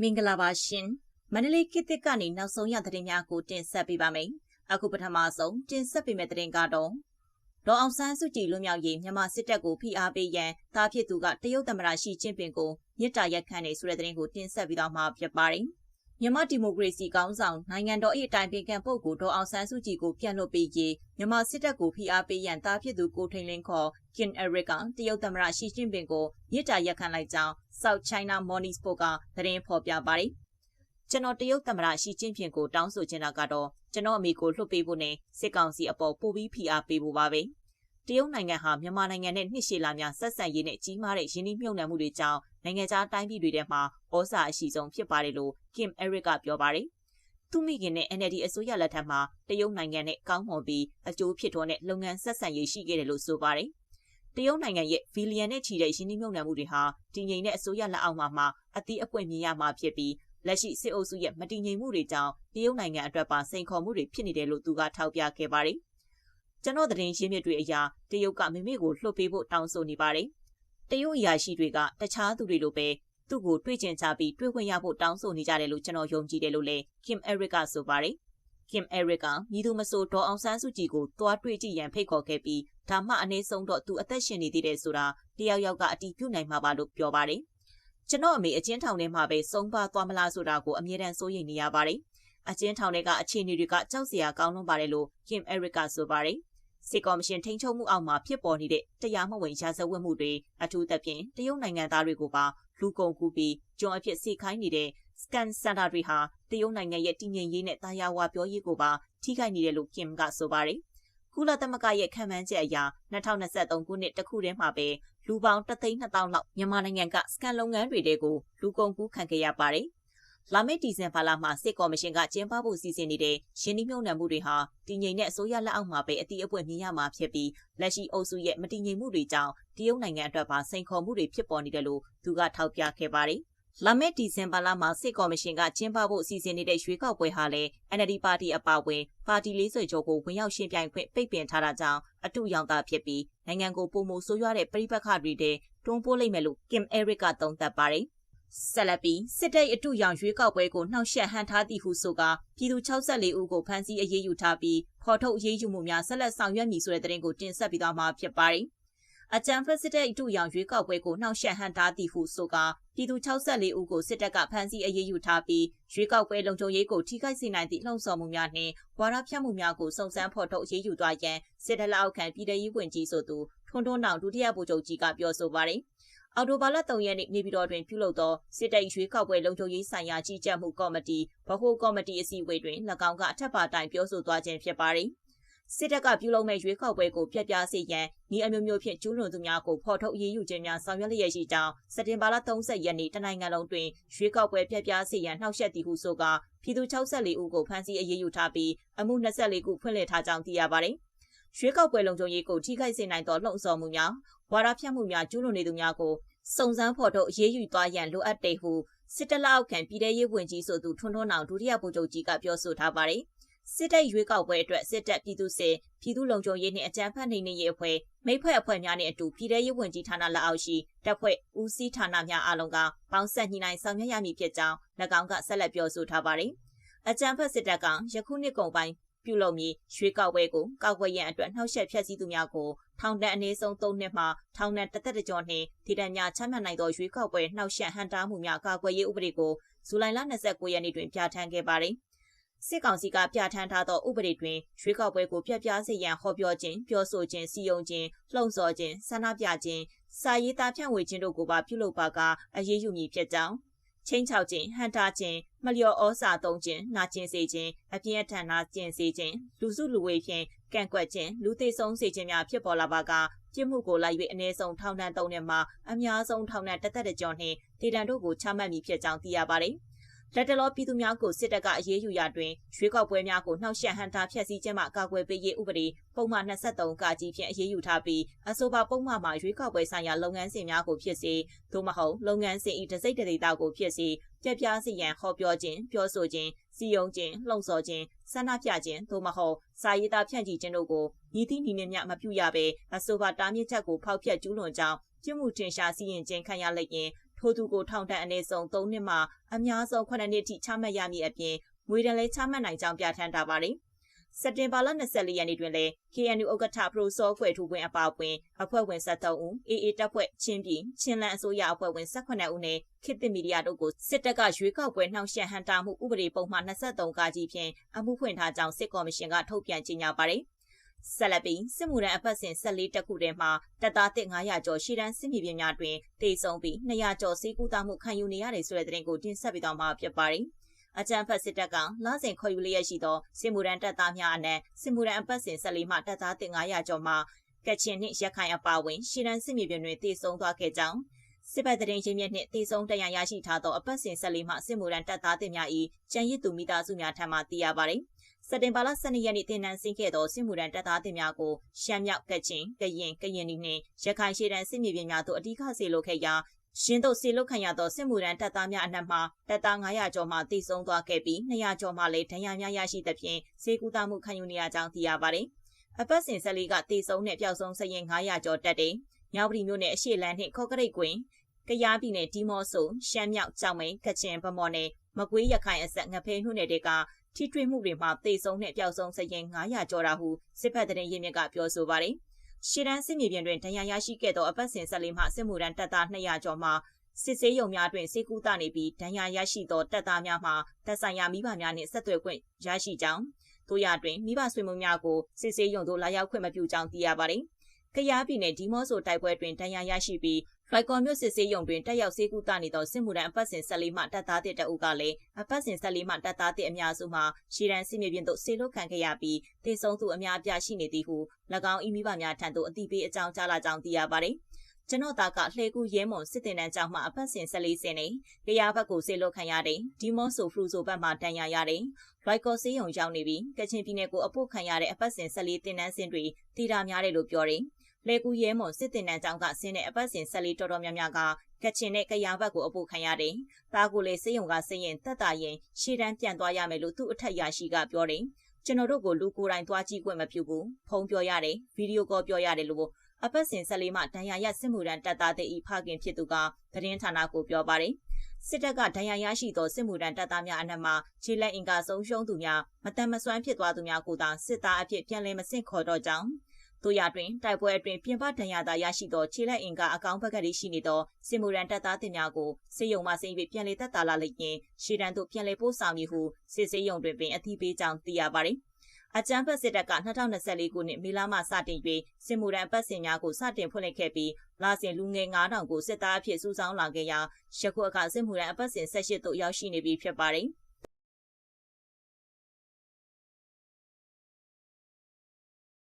မင်္ဂလာပါရှင်မန္တလေးကိတစ်ကနေနောက်ဆုံးရသတင်းများကိုတင်ဆက်ပေးပါမယ်အခုပထမဆုံးတင်ဆက်ပေးမယ့်သတင်းကတော့ဒေါ်အောင်ဆန်းစုကြည်လွတ်မြောက်ရေးမြန်မာစစ်တပ်ကိုဖိအားပေးရန်တာဖြစ်သူကတရုတ်သမ္မတရှီကျင်းပင်ကိုမြစ်တာရက်ခန့်နေဆိုတဲ့သတင်းကိုတင်ဆက်ပြီးတော့မှာဖြစ်ပါတယ် မြန်မာဒီမိုကရေစီကောင်းဆောင်နိုင်ငံတော်၏အတိုင်ပင်ခံပုဂ္ဂိုလ်ဒေါ်အောင်ဆန်းစုကြည်ကိုပြန်လွှတ်ပေးရေးမြန်မာစစ်တပ်ကိုဖိအားပေးရန်တာဖြစ်သူကိုထိန်လင်းခေါ်ကင်အရစ်ကတရုတ်သမ္မတရှီကျင်းပင်ကိုမြစ်တာရက်ခန့်လိုက်ကြောင်း South China Morning Post ကသတင်းဖော်ပြပါတယ်ကျွန်တော်တရုတ်သမ္မတရှီကျင်းပင်ကိုတောင်းဆိုချင်တာကတော့ကျွန်တော်အမိကိုလွှတ်ပေးဖို့နဲ့စစ်ကောင်စီအပေါ်ပို့ပြီးဖိအားပေးဖို့ပါပဲ တရုတ်နိုင်ငံဟာမြန်မာနိုင်ငံနဲ့နှစ်ရှည်လာများဆက်ဆံရေးနဲ့ကြီးမားတဲ့ရင်းနှီးမြှုပ်နှံမှုတွေကြောင့်နိုင်ငံခြားတိုင်းပြည်တွေထဲမှာဩဇာအရှိဆုံးဖြစ်ပါတယ်လို့ Kim Eric ကပြောပါတယ်။သူမိခင်နဲ့ NLD အစိုးရလက်ထက်မှာတရုတ်နိုင်ငံနဲ့ကောင်းမွန်ပြီးအကျိုးဖြစ်တော်တဲ့လုပ်ငန်းဆက်ဆံရေးရှိခဲ့တယ်လို့ဆိုပါတယ်။တရုတ်နိုင်ငံရဲ့ဘီလီယံနဲ့ချီတဲ့ရင်းနှီးမြှုပ်နှံမှုတွေဟာတည်ငြိမ်တဲ့အစိုးရလက်အောက်မှာမှအသီးအပွင့်မြင်ရမှာဖြစ်ပြီးလက်ရှိစစ်အုပ်စုရဲ့မတည်ငြိမ်မှုတွေကြောင့်တရုတ်နိုင်ငံအတွက်ပါစိန်ခေါ်မှုတွေဖြစ်နေတယ်လို့သူကထောက်ပြခဲ့ပါတယ်။ ကျွန်တော်သတင်းရင်းမြစ်တွေအရာတရုတ်ကမိမိကိုလှုပ်ပေးဖို့တောင်းဆိုနေပါတယ်။တရုတ်အရာရှိတွေကတခြားသူတွေလိုပဲသူ့ကိုတွေ့ကျင်ချပြီးတွေ့ခွင့်ရဖို့တောင်းဆိုနေကြတယ်လို့ကျွန်တော်ယုံကြည်တယ်လို့လည်း Kim Eric ကဆိုပါတယ်။ Kim Eric ကမိသူမဆိုဒေါ်အောင်ဆန်းစုကြည်ကိုတွားတွေ့ကြည့်ရန်ဖိတ်ခေါ်ခဲ့ပြီးဒါမှအနည်းဆုံးတော့သူအသက်ရှင်နေသေးတယ်ဆိုတာတယောက်ယောက်ကအတီးပြုတ်နိုင်မှာပါလို့ပြောပါတယ်။ကျွန်တော်အမေအချင်းထောင်ထဲမှာပဲစုံပါသွားမလားဆိုတာကိုအမြဲတမ်းစိုးရိမ်နေရပါတယ်။အချင်းထောင်တွေကအခြေအနေတွေကကြောက်စရာကောင်းလွန်းပါတယ်လို့ Kim Eric ကဆိုပါတယ်။ စစ်ကော်မရှင်ထိန်းချုပ်မှုအောက်မှာဖြစ်ပေါ်နေတဲ့တရားမဝင်ရာဇဝတ်မှုတွေအထူးသဖြင့်တရုတ်နိုင်ငံသားတွေကိုပါလူကုန်ကူးပြီးကျွန်းအဖြစ်စိတ်ခိုင်းနေတဲ့ scan center တွေဟာတရုတ်နိုင်ငံရဲ့တည်ငြိမ်ရေးနဲ့တာယာဝါပြောရေးကိုပါထိခိုက်နေတယ်လို့ Kim ကဆိုပါတယ်။ကုလသမဂ္ဂရဲ့ခံမှန်းချက်အရ2023ခုနှစ်တခုတည်းမှာပဲလူပေါင်း3,200လောက်မြန်မာနိုင်ငံကစကန်လုပ်ငန်းတွေတဲကိုလူကုန်ကူးခံခဲ့ရပါတယ် လာမယ့်ဒီဇင်ဘာလမှာစစ်ကော်မရှင်ကကျင်းပဖို့စီစဉ်နေတဲ့ရင်းနှီးမြှုပ်နှံမှုတွေဟာတည်ငြိမ်တဲ့အစိုးရလက်အောက်မှာပဲအတိအပွင့်မြင်ရမှာဖြစ်ပြီးလက်ရှိအုပ်စုရဲ့မတည်ငြိမ်မှုတွေကြောင့်တရုတ်နိုင်ငံအတွက်ပါစိန်ခေါ်မှုတွေဖြစ်ပေါ်နေတယ်လို့သူကထောက်ပြခဲ့ပါတယ်။လာမယ့်ဒီဇင်ဘာလမှာစစ်ကော်မရှင်ကကျင်းပဖို့အစီအစဉ်နေတဲ့ရွေးကောက်ပွဲဟာလည်း NLD ပါတီအပါအဝင်ပါတီ40ကျော်ကိုဝင်ရောက်ရှင်ပြိုင်ခွင့်ပိတ်ပင်ထားတာကြောင့်အတူရောင်သားဖြစ်ပြီးနိုင်ငံကိုပုံမှုဆိုးရွားတဲ့ပြိပခါတွေတဲ့တွန်းပိုးလိုက်မယ်လို့ Kim Eric ကသုံးသပ်ပါတယ် ဆက်လက်ပြီးစစ်တပ်အတုရောင်ရွေးကောက်ပွဲကိုနှောက်ယှက်ဟန်ထားသည့်ဟုဆိုကာပြည်သူ64ဦးကိုဖမ်းဆီးအရေးယူထားပြီးဖော်ထုတ်အရေးယူမှုများဆက်လက်ဆောင်ရွက်မည်ဆိုတဲ့သတင်းကိုတင်ဆက်ပြီးသွားမှာဖြစ်ပါတယ်။အကြံဖက်စစ်တပ်အတုရောင်ရွေးကောက်ပွဲကိုနှောက်ယှက်ဟန်ထားသည့်ဟုဆိုကာပြည်သူ64ဦးကိုစစ်တပ်ကဖမ်းဆီးအရေးယူထားပြီးရွေးကောက်ပွဲလုံခြုံရေးကိုထိခိုက်စေနိုင်သည့်လှုံ့ဆော်မှုများနှင့်ဝါဒဖြန့်မှုများကိုစုံစမ်းဖော်ထုတ်အရေးယူသွားရန်စစ်တပ်လက်အောက်ခံပြည်ထရေးဝန်ကြီးဆိုသူထွန်းထွန်းနောင်ဒုတိယဗိုလ်ချုပ်ကြီးကပြောဆိုပါတယ်။ အော်တိုဘာလ3ရက်နေ့နေပြည်တော်တွင်ပြုလုပ်သောစစ်တပ်ရွေးကောက်ပွဲလုံခြုံရေးဆိုင်ရာကြီးကြပ်မှုကော်မတီဗဟိုကော်မတီအစည်းအဝေးတွင်၎င်းကအထက်ပါတိုင်ပြောဆိုသွားခြင်းဖြစ်ပါသည်စစ်တပ်ကပြုလုပ်မဲ့ရွေးကောက်ပွဲကိုပြက်ပြားစေရန်ဤအမျိုးမျိုးဖြင့်ကျူးလွန်သူများကိုဖော်ထုတ်အရေးယူခြင်းများဆောင်ရွက်လျက်ရှိကြောင်းစက်တင်ဘာလ30ရက်နေ့တနိုင်ငံလုံးတွင်ရွေးကောက်ပွဲပြက်ပြားစေရန်နှောက်ယှက်သည်ဟုဆိုကာပြည်သူ64ဦးကိုဖမ်းဆီးအရေးယူထားပြီးအမှု24ခုဖွင့်လှစ်ထားကြောင်းသိရပါတယ်။ရွေးကောက်ပွဲလုံခြုံရေးကိုထိခိုက်စေနိုင်သောလှုံ့ဆော်မှုများ ဝါဒဖြန့်မှုများကျူးလွန်နေသူများကိုစုံစမ်းဖော်ထုတ်အရေးယူသွားရန်လိုအပ်တယ်ဟုစစ်တပ်လက်အောက်ခံပြည်ထရေးဝန်ကြီးဆိုသူထွန်းထွန်းအောင်ဒုတိယဗိုလ်ချုပ်ကြီးကပြောဆိုထားပါတယ်။စစ်တပ်ရွေးကောက်ပွဲအတွက်စစ်တပ်ပြည်သူစစ်ပြည်သူလုံခြုံရေးနှင့်အကြမ်းဖက်နှိမ်နင်းရေးအဖွဲ့မိဖွဲ့အဖွဲ့များနှင့်အတူပြည်ထရေးဝန်ကြီးဌာနလက်အောက်ရှိတပ်ဖွဲ့ဦးစီးဌာနများအားလုံးကပေါင်းဆက်ညှိနှိုင်းဆောင်ရွက်ရမည်ဖြစ်ကြောင်း၎င်းကဆက်လက်ပြောဆိုထားပါတယ်။အကြမ်းဖက်စစ်တပ်ကယခုနှစ်ကုန်ပိုင်း ပြုလုပ်မည်ရွေးကောက်ပွဲကိုကောက်ွယ်ရန်အတွက်နှောက်ယှက်ဖျက်ဆီးသူများကိုထောင်ဒဏ်အနည်းဆုံး3နှစ်မှထောင်ဒဏ်တစ်သက်တကြောနှင့်ထိဒဏ်များချမှတ်နိုင်သောရွေးကောက်ပွဲနှောက်ယှက်ဟန်တားမှုများကာကွယ်ရေးဥပဒေကိုဇူလိုင်လ29ရက်နေ့တွင်ပြဋ္ဌာန်းခဲ့ပါသည်စစ်ကောင်စီကပြဋ္ဌာန်းထားသောဥပဒေတွင်ရွေးကောက်ပွဲကိုပြပြစေရန်ဟောပြောခြင်းပြောဆိုခြင်းစီယုံခြင်းလှုံ့ဆော်ခြင်းဆန္ဒပြခြင်းစာရေးသားဖြန့်ဝေခြင်းတို့ကိုပါပြုလုပ်ပါကအရေးယူမည်ဖြစ်ကြောင်း ချင်းချောက်ခြင်းဟန်တာခြင်းမလျော်ဩစာသုံးခြင်းနာကျင်စေခြင်းအပြင်းအထန်နာကျင်စေခြင်းလူစုလူဝေးဖြင့်ကန့်ကွက်ခြင်းလူသိဆုံးစေခြင်းများဖြစ်ပေါ်လာပါကပြစ်မှုကိုလိုက်၍အ ਨੇ ဆုံးထောင်ဒဏ်၃နှစ်မှအများဆုံးထောင်ဒဏ်တစ်သက်တကြောနှင့်ဒေတံတို့ကိုချမှတ်မည်ဖြစ်ကြောင်းသိရပါသည် လက်တလောပြည်သူများကိုစစ်တပ်ကအရေးယူရာတွင်ရွေးကောက်ပွဲများကိုနှောက်ယှက်ဟန်တာဖျက်ဆီးခြင်းမှကာကွယ်ပေးရေးဥပဒေပုံမှန်23ကကြီးဖြင့်အရေးယူထားပြီးအဆိုပါပုံမှန်မှာရွေးကောက်ပွဲဆိုင်ရာလုပ်ငန်းစဉ်များကိုဖြစ်စေသို့မဟုတ်လုပ်ငန်းစဉ်၏တစိမ့်တဒေတာကိုဖြစ်စေပြပြစီရန်ဟောပြောခြင်းပြောဆိုခြင်းစီယုံခြင်းလှုံ့ဆော်ခြင်းဆန္ဒပြခြင်းသို့မဟုတ်စာရေးသားဖြန့်ချီခြင်းတို့ကိုညီသည့်ညီနှင့်မျှမပြုရဘဲအဆိုပါတားမြစ်ချက်ကိုဖောက်ဖျက်ကျူးလွန်ကြောင်းပြစ်မှုထင်ရှားစီရင်ခြင်းခံရလိုက်ရင် ထိုသူကိုထောင်ဒဏ်အနည်းဆုံး3နှစ်မှအများဆုံး9နှစ်ထိချမှတ်ရမည်အပြင်ငွေဒဏ်လည်းချမှတ်နိုင်ကြောင်းပြဋ္ဌာန်းထားပါတယ်စက်တင်ဘာလ24ရက်နေ့တွင်လည်း KNU ဥက္ကဋ္ဌပရိုစောကွယ်ထူပွင့်အပါအဝင်အဖွဲ့ဝင်73ဦး AA တပ်ဖွဲ့ချင်းပြည်ချင်းလန်အစိုးရအဖွဲ့ဝင်18ဦးနဲ့ခေတ်သစ်မီဒီယာတို့ကိုစစ်တပ်ကရွေးကောက်ပွဲနှောင့်ယှက်ဟန်တာမှုဥပဒေပုံမှန်23ကကြီးဖြင့်အမှုဖွင့်ထားကြောင်းစစ်ကော်မရှင်ကထုတ်ပြန်ကြေညာပါတယ်။ ဆက်လက်ပြီးစစ်မှုရန်အပတ်စဉ်14တက်ခုထဲမှာတပ်သားတစ်900ကျော်ရှီတန်းစစ်မြေပြင်များတွင်တေဆုံးပြီး200ကျော်စီးကူးတာမှုခံယူနေရတယ်ဆိုတဲ့သတင်းကိုတင်ဆက်ပေးသွားမှာဖြစ်ပါတယ်။အကြံဖတ်စစ်တပ်ကလစဉ်ခေါ်ယူလျက်ရှိသောစစ်မှုရန်တပ်သားများအနက်စစ်မှုရန်အပတ်စဉ်14မှတပ်သားတင်900ကျော်မှကချင်နှင့်ရခိုင်အပါအဝင်ရှီရန်စစ်မြေပြင်တွင်တည်ဆုံသွားခဲ့ကြောင်းစစ်ဘက်တရင်ချင်းမြစ်နှင့်တည်ဆုံတရားရရှိထားသောအပတ်စဉ်14မှစစ်မှုရန်တပ်သားတင်များ၏ကြံရစ်သူမိသားစုများထံမှသိရပါသည် စက်တင်ဘာလ12ရက်နေ့တင်နန်းဆင်းခဲ့သောစစ်မှုရန်တပ်သားတင်များကိုရှမ်းမြောက်ကချင်ကရင်ကရင်နှင့်ရခိုင်ရှေ့တန်းစစ်မြေပြင်များသို့အဓိကစေလိုခဲ့ရာရှင်တို့စီလုတ်ခံရသောစစ်မှုရန်တပ်သားများအနက်မှတပ်သား900ကျော်မှတိစုံသွားခဲ့ပြီး200ကျော်မှလည်းဒဏ်ရာများရရှိသဖြင့်စေကူတာမှုခံယူနေရကြောင်းသိရပါတယ်။အပတ်စဉ်ဆက်လေးကတိစုံနဲ့ပျောက်ဆုံးစရင်900ကျော်တက်တဲ့မြောက်ပြည်မြို့နယ်အရှိလန်းနှင့်ခေါကရိတ်ကွင်းကရားပြည်နယ်ဒီမော့ဆိုရှမ်းမြောက်ကြောင်မိန်ကချင်ဗမော်နယ်မကွေးရခိုင်အဆက်ငဖဲနှုတ်နယ်တွေက ထိတွေ့မှုတွေမှာတိစုံနဲ့ပျောက်ဆုံးစရင်900ကျော်တာဟုစစ်ဖက်တဲ့ရင်းမြစ်ကပြောဆိုပါတယ်။ရှေ့တန်းစစ်မြေပြင်တွင်ဒဏ်ရာရရှိခဲ့သောအပတ်စဉ်ဆက်လေးမှစစ်မှုထမ်းတပ်သား200ကျော်မှစစ်ဆေးရုံများတွင်စေကူတာနေပြီးဒဏ်ရာရရှိသောတပ်သားများမှတပ်ဆိုင်ရာမိဘများနှင့်ဆက်သွယ်ခွင့်ရရှိကြောင်းတို့ရတွင်မိဘဆွေမျိုးများကိုစစ်ဆေးရုံသို့လာရောက်ခွင့်မပြုကြောင်းသိရပါသည်။ ကရားပြည်နယ်ဒီမော့ဆိုတိုက်ပွဲတွင်ဒဏ်ရာရရှိပြီးရိုက်ကော်မြို့စစ်ဆေးရုံတွင်တက်ရောက်စေကူတာနေသောစစ်မှုထမ်းအပတ်စဉ်14မှတပ်သားတစ်တအုပ်ကလည်းအပတ်စဉ်14မှတပ်သားတစ်အများစုမှရှီရန်စစ်မြေပြင်သို့ဆေလွတ်ခံခဲ့ရပြီးတေဆုံးသူအများအပြားရှိနေသည်ဟု၎င်းဤမိဘများထံသို့အသိပေးအကြောင်းကြားလာကြောင်းသိရပါသည်။ကျွန်တော်သားကလှဲကူရဲမွန်စစ်တင်တန်းကျောင်းမှအပတ်စဉ်14စင်နေကြရဘက်ကိုဆေလွတ်ခံရတဲ့ဒီမော့ဆိုဖရူဆိုဘက်မှတန်ရာရတဲ့ရိုက်ကော်ဆေးရုံရောက်နေပြီးကချင်ပြည်နယ်ကိုအဖို့ခံရတဲ့အပတ်စဉ်14တင်တန်းစင်တွေတည်တာများတယ်လို့ပြောတယ်။ လဲကူရဲမွန်စစ်တင်တန်းကျောင်းကဆင်းတဲ့အပတ်စဉ်ဆက်လေးတော်တော်များများကကချင်နဲ့ကရဘက်ကိုအပုတ်ခံရတယ်။သားကိုလည်းစေယုံကစရင်တက်တာရင်ရှေ့တန်းပြန်သွားရမယ်လို့သူ့အထက်ရရှိကပြောတယ်။ကျွန်တော်တို့ကိုလူကိုယ်တိုင်သွားကြည့်ခွင့်မပြုဘူး။ဖုန်းပြောရတယ်။ဗီဒီယိုကောပြောရတယ်လို့အပတ်စဉ်ဆက်လေးမှဒဏ်ရာရစစ်မှုရန်တပ်သားတဲ့ဤဖခင်ဖြစ်သူကသတင်းဌာနကိုပြောပါတယ်။စစ်တပ်ကဒဏ်ရာရရှိသောစစ်မှုထမ်းတပ်သားများအနက်မှခြေလက်အင်ကာဆုံးရှုံးသူများမတန်မစွမ်းဖြစ်သွားသူများကိုသာစစ်သားအဖြစ်ပြန်လည်မဆင့်ခေါ်တော့ကြောင်း တို့ရတွင်တိုက်ပွဲအတွင်းပြင်ပဒဏ်ရာသာရရှိသောခြေလက်အင်ကအကောင်းဘက်ကလေးရှိနေသောစင်မူရန်တပ်သားတင်များကိုစေယုံမှစိမ့်ပြီးပြန်လည်သက်သာလာလိမ့်ရင်ရှေ့တန်းသို့ပြန်လည်ပို့ဆောင်မည်ဟုစစ်စေးရုံတွင်ပင်အသိပေးကြောင်းသိရပါသည်အကြံဖက်စစ်တပ်က2024ခုနှစ်မေလမှစတင်၍စစ်မှုရန်ပတ်စင်များကိုစတင်ဖွင့်လှစ်ခဲ့ပြီးလာစဉ်လူငယ်9000ကိုစစ်သားအဖြစ်စုဆောင်းလာခဲ့ရာယခုအခါစစ်မှုရန်အပတ်စဉ်18သို့ရောက်ရှိနေပြီဖြစ်ပါတယ်။